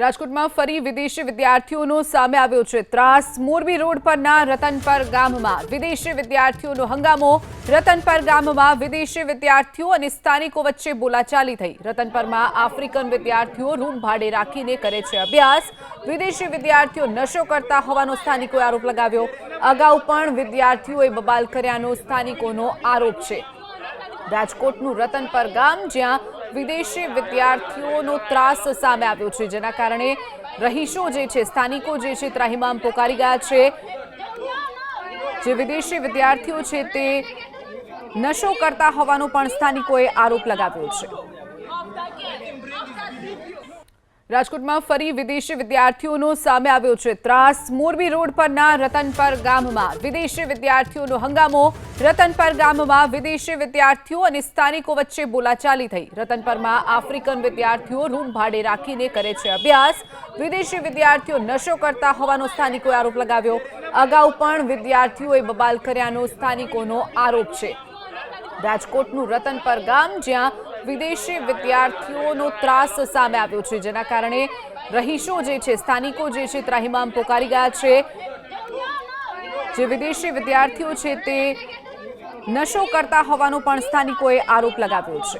રાજકોટમાં ફરી વિદેશી વિદ્યાર્થીઓનો સામે આવ્યો છે ત્રાસ. મોરબી રોડ પરના રતનપર ગામમાં વિદેશી વિદ્યાર્થીઓનો હંગામો. રતનપર ગામમાં વિદેશી વિદ્યાર્થીઓ અને સ્થાનિકો વચ્ચે બોલાચાલી થઈ. રતનપરમાં આફ્રિકન વિદ્યાર્થીઓ રૂમ ભાડે રાખીને કરે છે અભ્યાસ. વિદેશી વિદ્યાર્થીઓ નશો કરતા હોવાનો સ્થાનિકોએ આરોપ લગાવ્યો. અગાઉ પણ વિદ્યાર્થીઓએ બબાલ કર્યાનો સ્થાનિકોનો આરોપ છે. રાજકોટનું રતનપર ગામ, જ્યાં વિદેશી વિદ્યાર્થીઓનો ત્રાસ સામે આવ્યો છે, જેના કારણે રહીશો જે છે, સ્થાનિકો જે છે, ત્રાહિમામ પોકારી ગયા છે. જે વિદેશી વિદ્યાર્થીઓ છે, તે નશો કરતા હોવાનો પણ સ્થાનિકોએ આરોપ લગાવ્યો છે. રાજકોટમાં ફરી વિદેશી વિદ્યાર્થીઓનો સામે આવ્યો છે ત્રાસ. મોરબી રોડ પરના રતનપર ગામમાં વિદેશી વિદ્યાર્થીઓનો હંગામો. રતનપર ગામમાં વિદેશી વિદ્યાર્થીઓ અને સ્થાનિકો વચ્ચે બોલાચાલી થઈ. રતનપરમાં આફ્રિકન વિદ્યાર્થીઓ રૂમ ભાડે રાખીને કરે છે અભ્યાસ. વિદેશી વિદ્યાર્થીઓ નશો કરતા હોવાનો સ્થાનિકોએ આરોપ લગાવ્યો. અગાઉ પણ વિદ્યાર્થીઓએ બબાલ કર્યાનો સ્થાનિકોનો આરોપ છે. રાજકોટનું રતનપર ગામ જ્યાં વિદેશી વિદ્યાર્થીઓનો ત્રાસ સામે આવ્યો છે, જેના કારણે રહીશો જે છે, સ્થાનિકો જે છે, ત્રાહિમામ પોકારી ગયા છે. જે વિદેશી વિદ્યાર્થીઓ છે, તે નશો કરતા હોવાનો પણ સ્થાનિકોએ આરોપ લગાવ્યો છે.